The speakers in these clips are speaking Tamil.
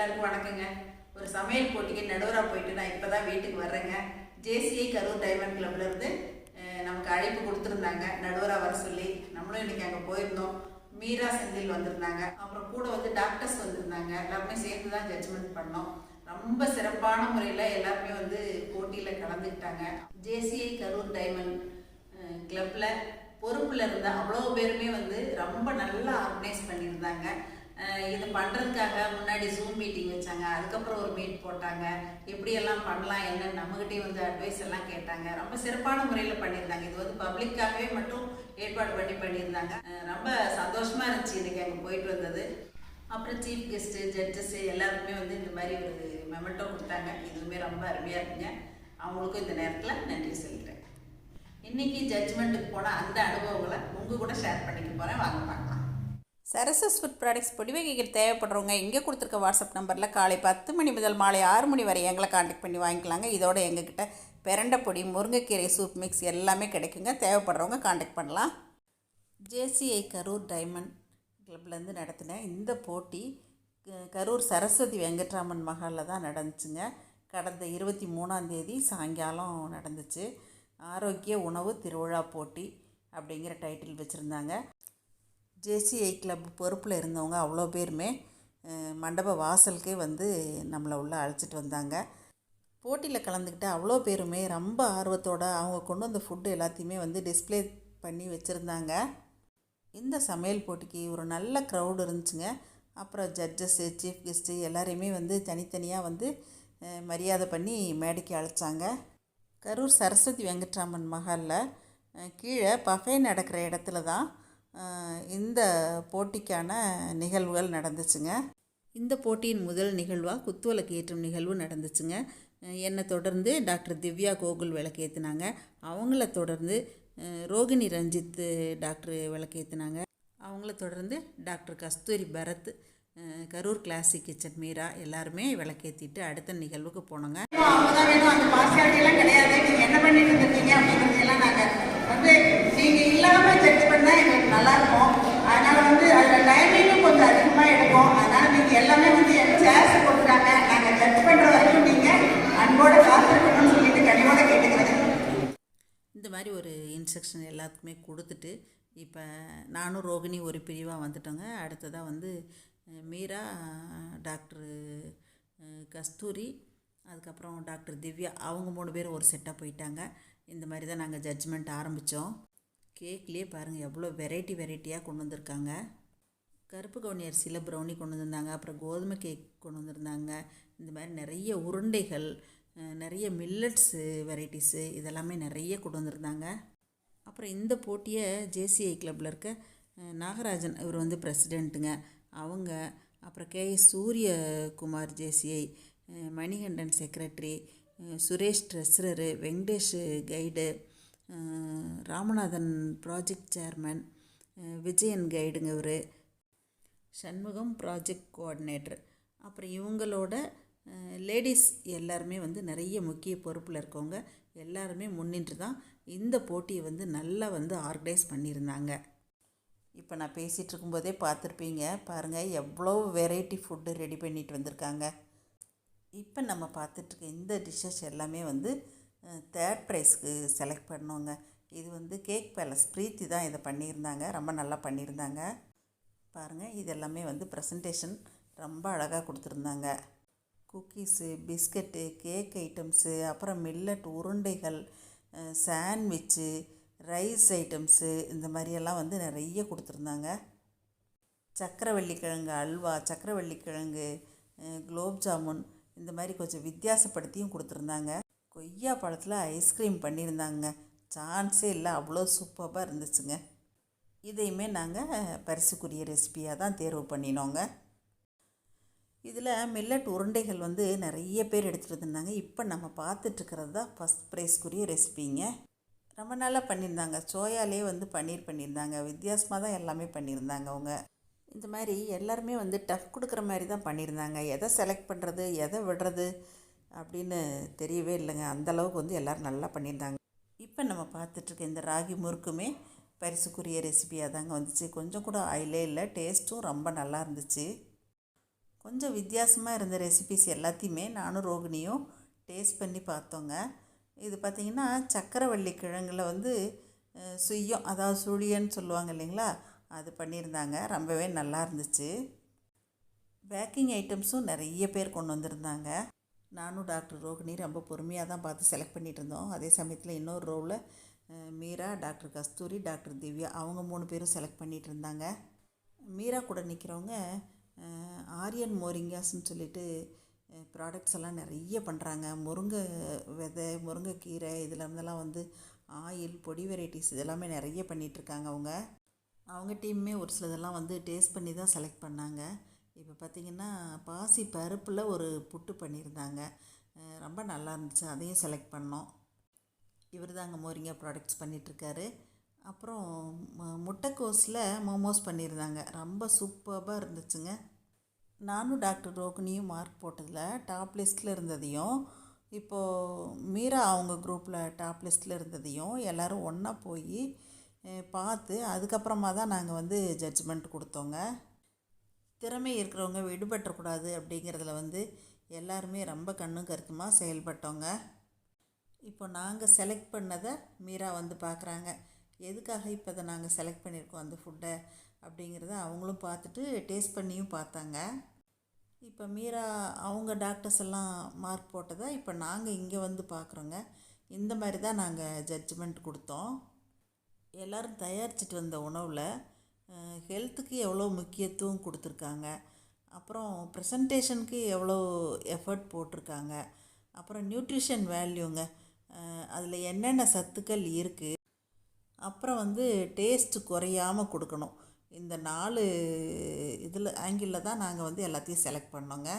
எல்லாருக்கும் வணக்கங்க. ஒரு சமையல் போட்டிக்கு நடுவராக போயிட்டு நான் இப்போ தான் வீட்டுக்கு வர்றேங்க. ஜேசிஐ கரூர் டைமண்ட் கிளப்லேருந்து நமக்கு அழைப்பு கொடுத்துருந்தாங்க. நடுவராக வர சொல்லி நம்மளும் இன்னைக்கு அங்கே போயிருந்தோம். மீரா செந்தில் வந்திருந்தாங்க. அப்புறம் கூட வந்து டாக்டர்ஸ் வந்திருந்தாங்க. எல்லாருமே சேர்ந்து தான் ஜட்ஜ்மெண்ட் பண்ணோம். ரொம்ப சிறப்பான முறையில் எல்லாருமே வந்து போட்டியில் கலந்துக்கிட்டாங்க. ஜேசிஐ கரூர் டைமண்ட் கிளப்பில் பொறுப்பில் இருந்த அவ்வளோ பேருமே வந்து ரொம்ப நல்லா ஆர்கனைஸ் பண்ணியிருந்தாங்க. இது பண்ணுறதுக்காக முன்னாடி ஜூம் மீட்டிங் வச்சாங்க. அதுக்கப்புறம் ஒரு மீட் போட்டாங்க. எப்படியெல்லாம் பண்ணலாம் என்னன்னு நம்மகிட்டே வந்து அட்வைஸ் எல்லாம் கேட்டாங்க. ரொம்ப சிறப்பான முறையில் பண்ணியிருந்தாங்க. இது வந்து பப்ளிக்காகவே மட்டும் ஏற்பாடு பண்ணி பண்ணியிருந்தாங்க. ரொம்ப சந்தோஷமா இருந்துச்சு இன்னைக்கு அங்கே போயிட்டு வந்தது. அப்புறம் சீஃப் கெஸ்ட்டு ஜட்ஜஸ்ஸு எல்லாருக்குமே வந்து இந்த மாதிரி ஒரு மெமெண்டோ கொடுத்தாங்க. இதுவுமே ரொம்ப அருமையாக இருக்குங்க. அவங்களுக்கும் இந்த நேரத்தில் நன்றி சொல்கிறேன் இன்னைக்கு ஜட்ஜ்மெண்ட்டுக்கு போன அந்த அனுபவங்களை உங்கள் கூட ஷேர் பண்ணிக்க போகிறேன் வாங்க பார்க்கலாம். சரசஸ் ஃபுட் ப்ராடக்ட்ஸ் பொடிவகைகள் தேவைப்படுறவங்க இங்கே கொடுத்துருக்க வாட்ஸ்அப் நம்பரில் காலை பத்து மணி முதல் மாலை ஆறு மணி வரை எங்களை காண்டாக்ட் பண்ணி வாங்கிக்கலாங்க. இதோட எங்ககிட்ட பிரண்டை பொடி முருங்கைக்கீரை சூப் மிக்ஸ் எல்லாமே கிடைக்குங்க. தேவைப்படுறவங்க காண்டாக்ட் பண்ணலாம். ஜேசிஐ கரூர் டைமண்ட் கிளப்லேருந்து நடத்தின இந்த போட்டி க- கரூர் சரஸ்வதி வெங்கட்ராமன் மகாலில் தான் நடந்துச்சுங்க. கடந்த இருபத்தி மூணாந்தேதி சாயங்காலம் நடந்துச்சு. ஆரோக்கிய உணவு திருவிழா போட்டி அப்படிங்கிற டைட்டில் வச்சுருந்தாங்க. ஜேசிஐ கிளப் பொறுப்பில் இருந்தவங்க அவ்வளோ பேருமே மண்டப வாசலுக்கே வந்து நம்மளை உள்ளே அழைச்சிட்டு வந்தாங்க. போட்டியில் கலந்துக்கிட்ட அவ்வளோ பேருமே ரொம்ப ஆர்வத்தோட அவங்க கொண்டு வந்த ஃபுட்டு எல்லாத்தையுமே வந்து டிஸ்ப்ளே பண்ணி வச்சுருந்தாங்க. இந்த சமையல் போட்டிக்கு ஒரு நல்ல க்ரௌடு இருந்துச்சுங்க. அப்புறம் ஜட்ஜஸ்ஸு சீஃப் கெஸ்ட்டு எல்லாரையுமே வந்து தனித்தனியாக வந்து மரியாதை பண்ணி மேடைக்கு அழைச்சாங்க. கரூர் சரஸ்வதி வெங்கட்ராமன் மஹாலில் கீழே பஃபே நடக்கிற இடத்துல தான் இந்த போட்டிக்கான நிகழ்வுகள் நடந்துச்சுங்க. இந்த போட்டியின் முதல் நிகழ்வாக குத்துவிளக்கு ஏற்றும் நிகழ்வு நடந்துச்சுங்க. என்னை தொடர்ந்து டாக்டர் திவ்யா கோகுல் விளக்கேற்றினாங்க அவங்கள தொடர்ந்து ரோகிணி ரஞ்சித் டாக்டர் விளக்கேற்றினாங்க அவங்கள தொடர்ந்து doctor Kasthuri Bharath Karur classic kitchen Meera எல்லாருமே விளக்கேற்றிட்டு அடுத்த நிகழ்வுக்கு போனோங்க. அவங்க தான் வேணும் அந்த பார்சியாலிட்டிலாம் கிடையாது. நீங்கள் என்ன பண்ணிட்டு இருந்தீங்க அப்படிங்கிறதெல்லாம் நாங்கள் வந்து நீங்கள் இல்லாமல் ஜட்ஜ் பண்ணால் எங்களுக்கு நல்லாயிருக்கும் அதனால் வந்து அதில் டைமிங்கும் கொஞ்சம் அதிகமாக எடுக்கும் அதனால் நீங்கள் எல்லாமே வந்து சேர்ஸ் கொடுக்குறாங்க நாங்கள் ஜட்ஜ் பண்ணுற வரைக்கும் நீங்கள் அன்போட காத்திருக்கணும்னு சொல்லிட்டு கனிவோட கேட்டுக்கிறேன். இந்த மாதிரி ஒரு இன்ஸ்ட்ரக்ஷன் எல்லாத்துக்குமே கொடுத்துட்டு இப்போ நானும் ரோகிணி ஒரு பிரிவாக வந்துட்டோங்க. அடுத்ததாக வந்து மீரா டாக்டர் கஸ்தூரி அதுக்கப்புறம் டாக்டர் திவ்யா அவங்க மூணு பேரும் ஒரு செட்டாக போயிட்டாங்க. இந்த மாதிரி தான் நாங்கள் ஜட்ஜ்மெண்ட் ஆரம்பித்தோம் கேக்லேயே பாருங்கள் எவ்வளோ வெரைட்டி வெரைட்டியாக கொண்டு வந்திருக்காங்க. கருப்பு கவுனி அரிசியில் ப்ரௌனி கொண்டு வந்திருந்தாங்க அப்புறம் கோதுமை கேக் கொண்டு வந்திருந்தாங்க. இந்த மாதிரி நிறைய உருண்டைகள் நிறைய மில்லட்ஸு வெரைட்டிஸு இதெல்லாமே நிறைய கொண்டு வந்திருந்தாங்க. அப்புறம் இந்த போட்டியை ஜேசிஐ கிளப்பில் இருக்க நாகராஜன் இவர் வந்து பிரசிடெண்ட்டுங்க அவங்க அப்புறம் K Suryakumar JCI Manikandan secretary Suresh treasurer Venkatesh guide Ramanathan project chairman Vijayan கைடுங்க இவர். சண்முகம் ப்ராஜெக்ட் கோஆர்டினேட்டர் அப்புறம் இவங்களோட லேடிஸ் எல்லாருமே வந்து நிறைய முக்கிய பொறுப்பில் இருக்கவங்க. எல்லாருமே முன்னின்று தான் இந்த போட்டியை வந்து நல்லா வந்து ஆர்கனைஸ் பண்ணியிருந்தாங்க. இப்போ நான் பேசிகிட்டு இருக்கும்போதே பார்த்துருப்பீங்க. பாருங்கள் எவ்வளோ வெரைட்டி ஃபுட்டு ரெடி பண்ணிட்டு வந்திருக்காங்க. இப்போ நம்ம பார்த்துட்ருக்க இந்த டிஷ்ஷஸ் எல்லாமே வந்து தேர்ட் ப்ரைஸ்க்கு செலக்ட் பண்ணோங்க. இது வந்து கேக் பேலஸ் ப்ரீத்தி தான் இதை பண்ணியிருந்தாங்க. ரொம்ப நல்லா பண்ணியிருந்தாங்க. பாருங்கள் இது எல்லாமே வந்து ப்ரெசன்டேஷன் ரொம்ப அழகாக கொடுத்துருந்தாங்க. குக்கீஸு பிஸ்கட்டு கேக் ஐட்டம்ஸு அப்புறம் மில்லட் உருண்டைகள் சாண்ட்விச்சு ரைஸ் ஐட்டம்ஸு இந்த மாதிரியெல்லாம் வந்து நிறைய கொடுத்துருந்தாங்க. சக்கரவள்ளிக்கிழங்கு அல்வா சக்கரவள்ளிக்கிழங்கு அஹ், குலோப் ஜாமுன் இந்த மாதிரி கொஞ்சம் வித்தியாசப்படுத்தியும் கொடுத்துருந்தாங்க. கொய்யா பழத்தில் ஐஸ்கிரீம் பண்ணியிருந்தாங்க. சான்ஸே இல்லை அவ்வளோ சூப்பராக இருந்துச்சுங்க. இதையுமே நாங்கள் பரிசுக்குரிய ரெசிபியாக தான் தேர்வு பண்ணினோங்க. இதில் மில்லட் உருண்டைகள் வந்து நிறைய பேர் எடுத்துகிட்டு இருந்தாங்க இப்போ நம்ம பார்த்துட்ருக்கிறது தான் ஃபஸ்ட் ப்ரைஸ்க்குரிய ரெசிபிங்க ரொம்ப நல்லா பண்ணியிருந்தாங்க. சோயாலே வந்து பன்னீர் பண்ணியிருந்தாங்க. வித்தியாசமாக தான் எல்லாமே பண்ணியிருந்தாங்க அவங்க. இந்த மாதிரி எல்லாருமே வந்து டஃப் கொடுக்குற மாதிரி தான் பண்ணியிருந்தாங்க. எதை செலக்ட் பண்ணுறது எதை விடுறது அப்படின்னு தெரியவே இல்லைங்க. அந்தளவுக்கு வந்து எல்லோரும் நல்லா பண்ணியிருந்தாங்க. இப்போ நம்ம பார்த்துட்ருக்க இந்த ராகி முறுக்குமே பரிசுக்குரிய ரெசிபியாக தாங்க வந்துச்சு. கொஞ்சம் கூட ஆயிலே இல்லை டேஸ்ட்டும் ரொம்ப நல்லா இருந்துச்சு. கொஞ்சம் வித்தியாசமாக இருந்த ரெசிபிஸ் எல்லாத்தையுமே நானும் ரோகிணியும் டேஸ்ட் பண்ணி பார்த்தோங்க. இது பார்த்திங்கன்னா சக்கரவள்ளி கிழங்கில் வந்து சுயம் சுய்யம் அதாவது சுழியன்னு சொல்லுவாங்க இல்லைங்களா? அது பண்ணியிருந்தாங்க. ரொம்பவே நல்லா இருந்துச்சு. பேக்கிங் ஐட்டம்ஸும் நிறைய பேர் கொண்டு வந்திருந்தாங்க. நானும் டாக்டர் ரோகிணி ரொம்ப பொறுமையாக தான் பார்த்து செலக்ட் பண்ணிகிட்டு இருந்தோம். அதே சமயத்தில் இன்னொரு ரோவில் மீரா டாக்டர் கஸ்தூரி டாக்டர் திவ்யா அவங்க மூணு பேரும் செலக்ட் பண்ணிகிட்டு இருந்தாங்க. மீரா கூட நிற்கிறவங்க ஆரியன் மோரிங்காஸ்ன்னு சொல்லிட்டு ப்ராடக்ட்ஸ் எல்லாம் நிறைய பண்ணுறாங்க முருங்கை விதை முருங்கைக்கீரை இதில் இருந்தெல்லாம் வந்து ஆயில் பொடி வெரைட்டிஸ் இதெல்லாமே நிறைய பண்ணிகிட்ருக்காங்க அவங்க. அவங்க டீம்மே ஒரு சிலதெல்லாம் வந்து டேஸ்ட் பண்ணி தான் செலக்ட் பண்ணாங்க. இப்போ பார்த்திங்கன்னா பாசி பருப்பில் ஒரு புட்டு பண்ணியிருந்தாங்க. ரொம்ப நல்லா இருந்துச்சு. அதையும் செலக்ட் பண்ணோம். இவர் தாங்க மோரிங்கா ப்ராடக்ட்ஸ் பண்ணிகிட்ருக்காரு அப்புறம் முட்டைக்கோஸில் மோமோஸ் பண்ணியிருந்தாங்க. ரொம்ப சூப்பராக இருந்துச்சுங்க. நானும் டாக்டர் ரோகிணியும் மார்க் போட்டதில் டாப் லிஸ்ட்டில் இருந்ததையும் இப்போது மீரா அவங்க குரூப்பில் டாப் லிஸ்ட்டில் இருந்ததையும் எல்லோரும் ஒன்றா போய் பார்த்து அதுக்கப்புறமா தான் நாங்கள் வந்து ஜட்ஜ்மெண்ட் கொடுத்தோங்க. திறமை இருக்கிறவங்க விடுபட்டக்கூடாது அப்படிங்கிறதுல வந்து எல்லாருமே ரொம்ப கண்ணும் கருத்துமாக செயல்பட்டோங்க. இப்போ நாங்கள் செலக்ட் பண்ணதை மீரா வந்து பார்க்குறாங்க. எதுக்காக இப்போ அதை நாங்கள் செலக்ட் பண்ணியிருக்கோம் அந்த ஃபுட்டை அப்படிங்கிறத அவங்களும் பார்த்துட்டு டேஸ்ட் பண்ணியும் பார்த்தாங்க. இப்போ மீரா அவங்க டாக்டர்ஸ் எல்லாம் மார்க் போட்டதை இப்போ நாங்கள் இங்கே வந்து பார்க்குறோங்க. இந்த மாதிரி தான் நாங்கள் ஜட்ஜ்மெண்ட் கொடுத்தோம். எல்லோரும் தயாரிச்சிட்டு வந்த உணவில் ஹெல்த்துக்கு எவ்வளோ முக்கியத்துவம் கொடுத்துருக்காங்க. அப்புறம் ப்ரெசன்டேஷனுக்கு எவ்வளோ எஃபர்ட் போட்டிருக்காங்க. அப்புறம் நியூட்ரிஷன் வேல்யூங்க அதில் என்னென்ன சத்துக்கள் இருக்குது அப்புறம் வந்து டேஸ்ட் குறையாமல் கொடுக்கணும். இந்த நாலு இதில் ஆங்கிளில் தான் நாங்கள் வந்து எல்லாத்தையும் செலக்ட் பண்ணோங்க.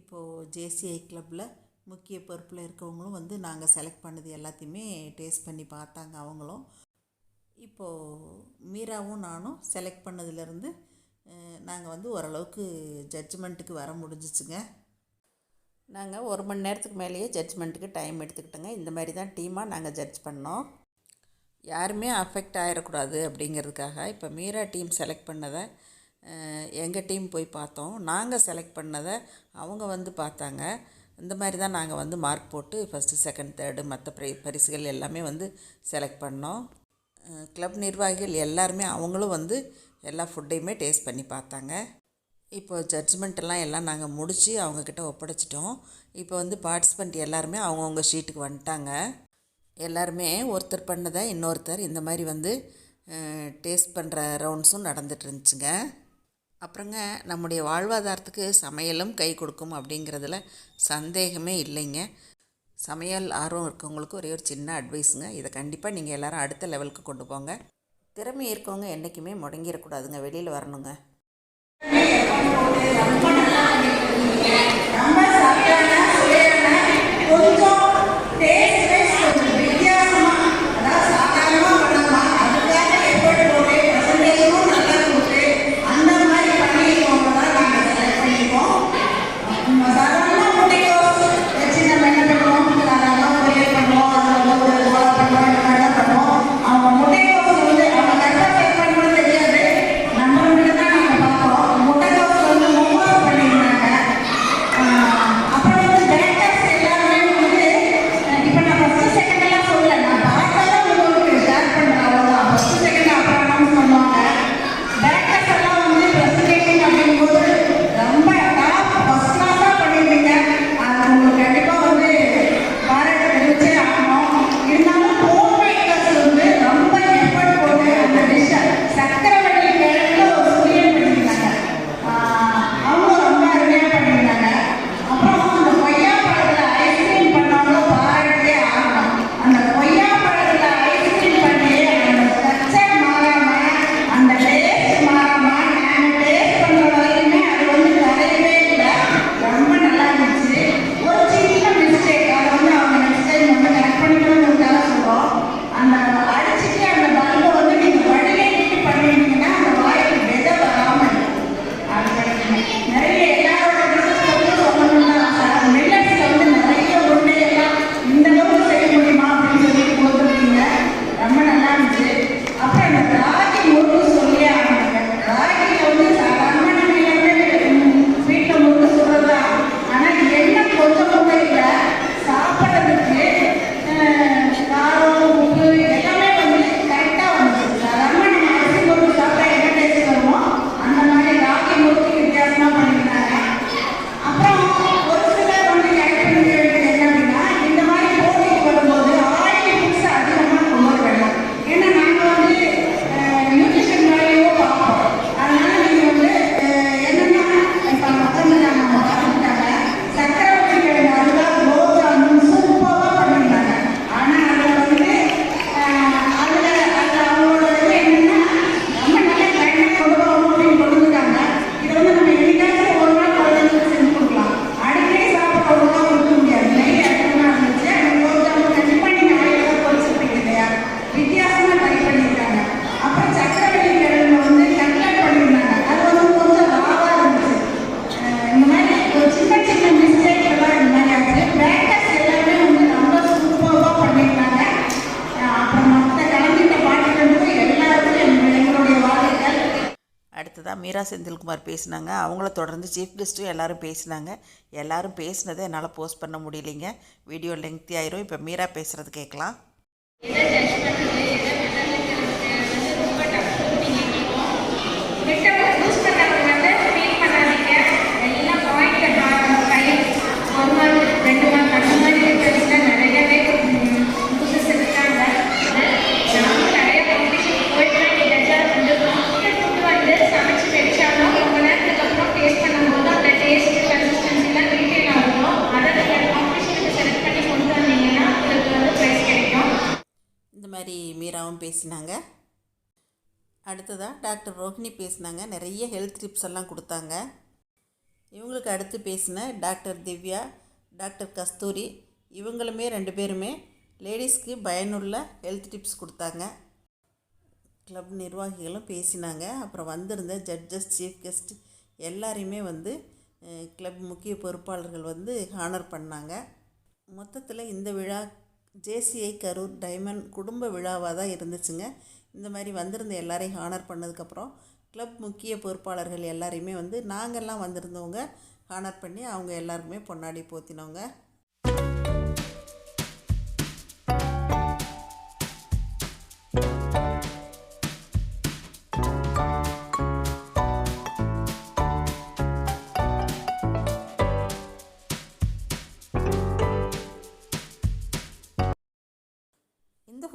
இப்போது ஜேசிஐ கிளப்பில் முக்கிய பொறுப்பில் இருக்கவங்களும் வந்து நாங்கள் செலக்ட் பண்ணது எல்லாத்தையுமே டேஸ்ட் பண்ணி பார்த்தாங்க அவங்களும். இப்போது மீராவும் நானும் செலக்ட் பண்ணதுலேருந்து நாங்கள் வந்து ஓரளவுக்கு ஜட்ஜ்மெண்ட்டுக்கு வர முடிஞ்சிச்சுங்க. நாங்கள் ஒரு மணி நேரத்துக்கு மேலேயே ஜட்ஜ்மெண்ட்டுக்கு டைம் எடுத்துக்கிட்டோங்க. இந்த மாதிரி தான் டீமாக நாங்கள் ஜட்ஜ் பண்ணோம். யாருமே அஃபெக்ட் ஆகிடக்கூடாது அப்படிங்கிறதுக்காக இப்போ மீரா டீம் செலக்ட் பண்ணதை எங்கள் டீம் போய் பார்த்தோம். நாங்கள் செலக்ட் பண்ணதை அவங்க வந்து பார்த்தாங்க. இந்த மாதிரி தான் நாங்கள் வந்து மார்க் போட்டு ஃபஸ்ட்டு செகண்ட் தேர்டு மற்ற ப்ரை பரிசுகள் எல்லாமே வந்து செலக்ட் பண்ணோம். க்ளப் நிர்வாகிகள் எல்லாருமே அவங்களும் வந்து எல்லா ஃபுட்டையுமே டேஸ்ட் பண்ணி பார்த்தாங்க. இப்போ ஜட்ஜ்மெண்ட்டெல்லாம் எல்லாம் நாங்கள் முடித்து அவங்கக்கிட்ட ஒப்படைச்சிட்டோம். இப்போ வந்து பார்ட்டிசிபெண்ட் எல்லாருமே அவங்கவுங்க ஷீட்டுக்கு வந்துட்டாங்க. எல்லாருமே ஒருத்தர் பண்ணதை இன்னொருத்தர் இந்த மாதிரி வந்து டேஸ்ட் பண்ணுற ரவுண்ட்ஸும் நடந்துட்டு இருந்துச்சுங்க. அப்புறங்க நம்முடைய வாழ்வாதாரத்துக்கு சமையலும் கை கொடுக்கும் அப்படிங்கிறதுல சந்தேகமே இல்லைங்க. சமையல் ஆர்வம் இருக்கவங்களுக்கு ஒரே ஒரு சின்ன அட்வைஸுங்க இதை கண்டிப்பாக நீங்கள் எல்லாரும் அடுத்த லெவலுக்கு கொண்டு போங்க. திறமை இருக்கவங்க என்றைக்குமே முடங்கிடக்கூடாதுங்க. வெளியில் வரணுங்க. முட்டைக்கோஸ் ninguém செந்தில்குமார் பேசினாங்க. அவங்கள தொடர்ந்து சீஃப் கெஸ்ட்டும் எல்லோரும் பேசினாங்க. எல்லோரும் பேசினதை என்னால் போஸ்ட் பண்ண முடியலைங்க. வீடியோ லெங்க்தி ஆயிரும். இப்போ மீரா பேசுகிறது கேட்கலாம். பேசினாங்க. அடுத்ததாக டாக்டர் ரோஹிணி பேசினாங்க. நிறைய ஹெல்த் டிப்ஸ் எல்லாம் கொடுத்தாங்க. இவங்களுக்கு அடுத்து பேசின டாக்டர் திவ்யா டாக்டர் கஸ்தூரி இவங்களுமே ரெண்டு பேருமே லேடிஸ்க்கு பயனுள்ள ஹெல்த் டிப்ஸ் கொடுத்தாங்க. கிளப் நிர்வாகிகளும் பேசினாங்க. அப்புறம் வந்திருந்த ஜட்ஜஸ் சீஃப் கெஸ்ட் எல்லாரையுமே வந்து கிளப் முக்கிய பொறுப்பாளர்கள் வந்து ஹானர் பண்ணாங்க. மொத்தத்தில் இந்த விழா ஜேசிஐ கரூர் டைமண்ட் குடும்ப விழாவாக தான் இருந்துச்சுங்க. இந்த மாதிரி வந்திருந்த எல்லாரையும் ஹானர் பண்ணதுக்கப்புறம் கிளப் முக்கிய பொறுப்பாளர்கள் எல்லாரையுமே வந்து நாங்கள்லாம் வந்திருந்தவங்க ஹானர் பண்ணி அவங்க எல்லாருக்குமே பொன்னாடி போத்தினவங்க.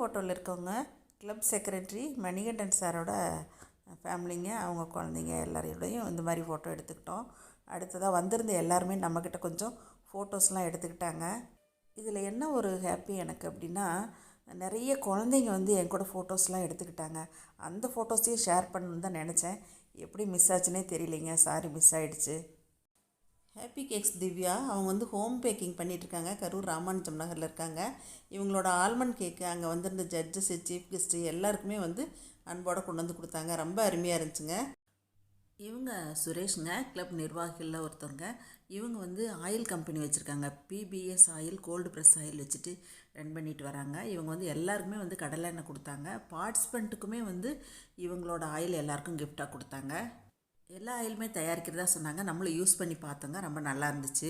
ஃபோட்டோவில் இருக்கவங்க கிளப் செக்ரட்டரி மணிகண்டன் சாரோட ஃபேமிலிங்க. அவங்க குழந்தைங்க எல்லாரையோடையும் இந்த மாதிரி ஃபோட்டோ எடுத்துக்கிட்டோம். அடுத்ததாக வந்திருந்த எல்லாருமே நம்மக்கிட்ட கொஞ்சம் ஃபோட்டோஸ்லாம் எடுத்துக்கிட்டாங்க. இதில் என்ன ஒரு ஹாப்பி எனக்கு அப்படின்னா நிறைய குழந்தைங்க வந்து என் கூட ஃபோட்டோஸ்லாம் எடுத்துக்கிட்டாங்க. அந்த ஃபோட்டோஸையும் ஷேர் பண்ணணுன்னு தான் நினச்சேன். எப்படி மிஸ் ஆச்சுன்னே தெரியலைங்க. சாரி மிஸ் ஆகிடுச்சு ஹாப்பி கேக்ஸ் திவ்யா அவங்க வந்து ஹோம் பேக்கிங் பண்ணிகிட்ருக்காங்க கரூர் ராமானுஜம் நகரில் இருக்காங்க. இவங்களோட ஆல்மண்ட் கேக்கு அங்கே வந்திருந்த ஜட்ஜஸ் சீஃப் கெஸ்ட்டு எல்லாருக்குமே வந்து அன்போடு கொண்டு வந்து கொடுத்தாங்க. ரொம்ப அருமையாக இருந்துச்சுங்க. இவங்க சுரேஷுங்க கிளப் நிர்வாகிகளில் ஒருத்தவங்க. இவங்க வந்து ஆயில் கம்பெனி வச்சுருக்காங்க. BBS oil cold press oil வச்சுட்டு ரன் பண்ணிட்டு வராங்க. இவங்க வந்து எல்லாருக்குமே வந்து கடலை எண்ணெய் கொடுத்தாங்க. பார்ட்டிசிபெண்ட்டுக்குமே வந்து இவங்களோட ஆயில் எல்லாருக்கும் கிஃப்டாக கொடுத்தாங்க. எல்லா ஆயிலுமே தயாரிக்கிறதா சொன்னாங்க. நம்மளும் யூஸ் பண்ணி பார்த்தோங்க. ரொம்ப நல்லா இருந்துச்சு.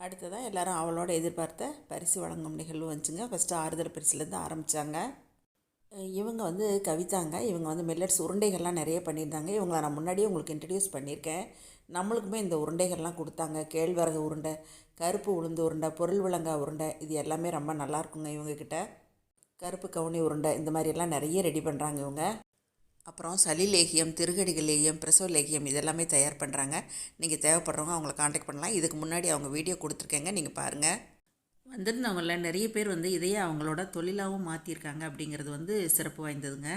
அடுத்ததாக எல்லாரும் அவளோட எதிர்பார்த்த பரிசு வழங்கும் நிகழ்வு வந்துச்சுங்க. ஃபஸ்ட்டு ஆறுதல் பரிசுலேருந்து ஆரம்பித்தாங்க இவங்க வந்து கவிதாங்க. இவங்க வந்து மில்லட்ஸ் உருண்டைகள்லாம் நிறைய பண்ணியிருந்தாங்க. இவங்களை நான் முன்னாடியே உங்களுக்கு இன்ட்ரடியூஸ் பண்ணியிருக்கேன். நம்மளுக்குமே இந்த உருண்டைகள்லாம் கொடுத்தாங்க. கேழ்வரகு உருண்டை கருப்பு உளுந்து உருண்டை பொருள் விளங்கா உருண்டை இது எல்லாமே ரொம்ப நல்லா இருக்குங்க இவங்கக்கிட்ட கருப்பு கவுனி உருண்டை இந்த மாதிரியெல்லாம் நிறைய ரெடி பண்ணுறாங்க இவங்க. அப்புறம் சளி லேகியம் திருகடிகள் லேகியம் பிரசவ லேகியம் இதெல்லாமே தயார் பண்ணுறாங்க நீங்கள் தேவைப்படுறவங்க அவங்கள காண்டாக்ட் பண்ணலாம். இதுக்கு முன்னாடி அவங்க வீடியோ கொடுத்துருக்கேங்க. நீங்கள் பாருங்கள் வந்திருந்தவங்கள நிறைய பேர் வந்து இதையே அவங்களோட தொழிலாகவும் மாற்றிருக்காங்க அப்படிங்கிறது வந்து சிறப்பு வாய்ந்ததுங்க.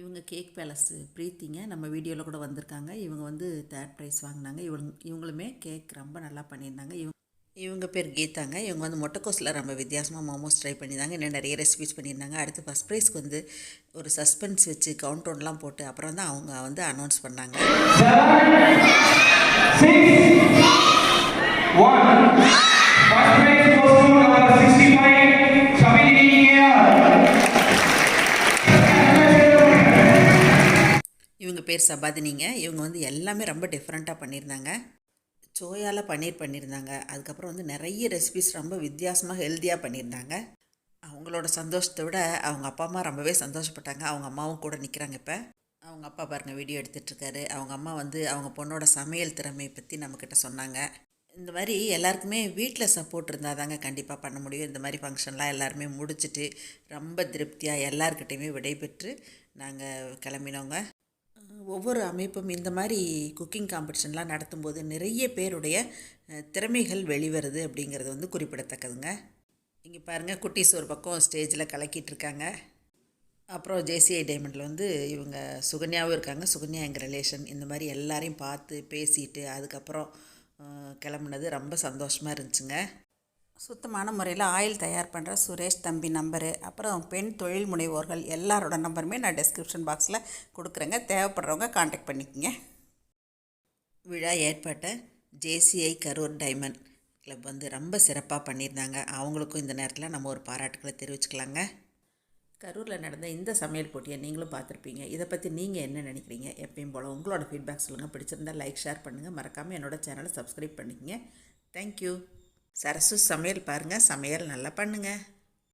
இவங்க கேக் பேலஸ்ஸு பிரீத்திங்க. நம்ம வீடியோவில் கூட வந்திருக்காங்க. இவங்க வந்து தேர்ட் ப்ரைஸ் வாங்கினாங்க. இவங்க இவங்களுமே கேக் ரொம்ப நல்லா பண்ணியிருந்தாங்க. இவங்க இவங்க பேர் கீதாங்க. இவங்க வந்து மொட்டைக்கோஸில் ரொம்ப வித்தியாசமாக மோமோஸ் ட்ரை பண்ணியிருந்தாங்க. இன்னும் நிறைய ரெசிபிஸ் பண்ணியிருந்தாங்க. அடுத்து ஃபஸ்ட் ப்ரைஸ்க்கு வந்து ஒரு சஸ்பென்ஸ் வச்சு கவுண்டவுன்லாம் போட்டு அப்புறம் தான் அவங்க வந்து அனௌன்ஸ் பண்ணாங்க. இவங்க பேர் சபாதினிங்க. இவங்க வந்து எல்லாமே ரொம்ப டிஃப்ரெண்ட்டாக பண்ணியிருந்தாங்க. சோயால் பன்னீர் பண்ணியிருந்தாங்க அதுக்கப்புறம் வந்து நிறைய ரெசிபிஸ் ரொம்ப வித்தியாசமாக ஹெல்த்தியாக பண்ணியிருந்தாங்க அவங்களோட சந்தோஷத்தை விட அவங்க அப்பா அம்மா ரொம்பவே சந்தோஷப்பட்டாங்க. அவங்க அம்மாவும் கூட நிற்கிறாங்க இப்போ. அவங்க அப்பா பாருங்கள் வீடியோ எடுத்துகிட்ருக்காரு அவங்க அம்மா வந்து அவங்க பொண்ணோட சமையல் திறமையை பற்றி நம்மக்கிட்ட சொன்னாங்க. இந்த மாதிரி எல்லாருக்குமே வீட்டில் சப்போர்ட் இருந்தால் தாங்க கண்டிப்பாக பண்ண முடியும். இந்த மாதிரி ஃபங்க்ஷன்லாம் எல்லாருமே முடிச்சுட்டு ரொம்ப திருப்தியாக எல்லாருக்கிட்டேயுமே விடைபெற்று நாங்கள் கிளம்பினோங்க. ஒவ்வொரு அமைப்பும் இந்த மாதிரி குக்கிங் காம்படிஷன்லாம் நடத்தும்போது நிறைய பேருடைய திறமைகள் வெளிவருது அப்படிங்கிறது வந்து குறிப்பிடத்தக்கதுங்க. இங்கே பாருங்கள் குட்டீஸ் ஒரு பக்கம் ஸ்டேஜில் கலக்கிட்டு இருக்காங்க அப்புறம் ஜேசிஐ டைமண்டில் வந்து இவங்க சுகன்யாவும் இருக்காங்க. சுகன்யா எங்கள் ரிலேஷன் இந்த மாதிரி எல்லாரையும் பார்த்து பேசிட்டு அதுக்கப்புறம் கிளம்புனது ரொம்ப சந்தோஷமாக இருந்துச்சுங்க. சுத்தமான முறையில் ஆயில் தயார் பண்ணுற சுரேஷ் தம்பி நம்பரு. அப்புறம் பெண் தொழில் முனைவோர்கள் எல்லாரோட நம்பருமே நான் டெஸ்கிரிப்ஷன் பாக்ஸில் கொடுக்குறேங்க. தேவைப்படுறவங்க காண்டாக்ட் பண்ணிக்கோங்க. விழா ஏற்பாட்டை ஜேசிஐ கரூர் டைமண்ட் கிளப் வந்து ரொம்ப சிறப்பாக பண்ணியிருந்தாங்க. அவங்களுக்கும் இந்த நேரத்தில் நம்ம ஒரு பாராட்டுக்களை தெரிவிச்சுக்கலாங்க. கரூரில் நடந்த இந்த சமையல் போட்டியை நீங்களும் பார்த்துருப்பீங்க. இதை பற்றி நீங்கள் என்ன நினைக்கிறீங்க? எப்பயும் போல் உங்களோட ஃபீட்பேக் சொல்லுங்கள் பிடிச்சிருந்தா லைக் ஷேர் பண்ணுங்கள் மறக்காமல் என்னோட சேனலை சப்ஸ்கிரைப் பண்ணிக்கங்க. தேங்க்யூ சரசு சமையல் பாருங்கள் சமையல் நல்லா பண்ணுங்கள்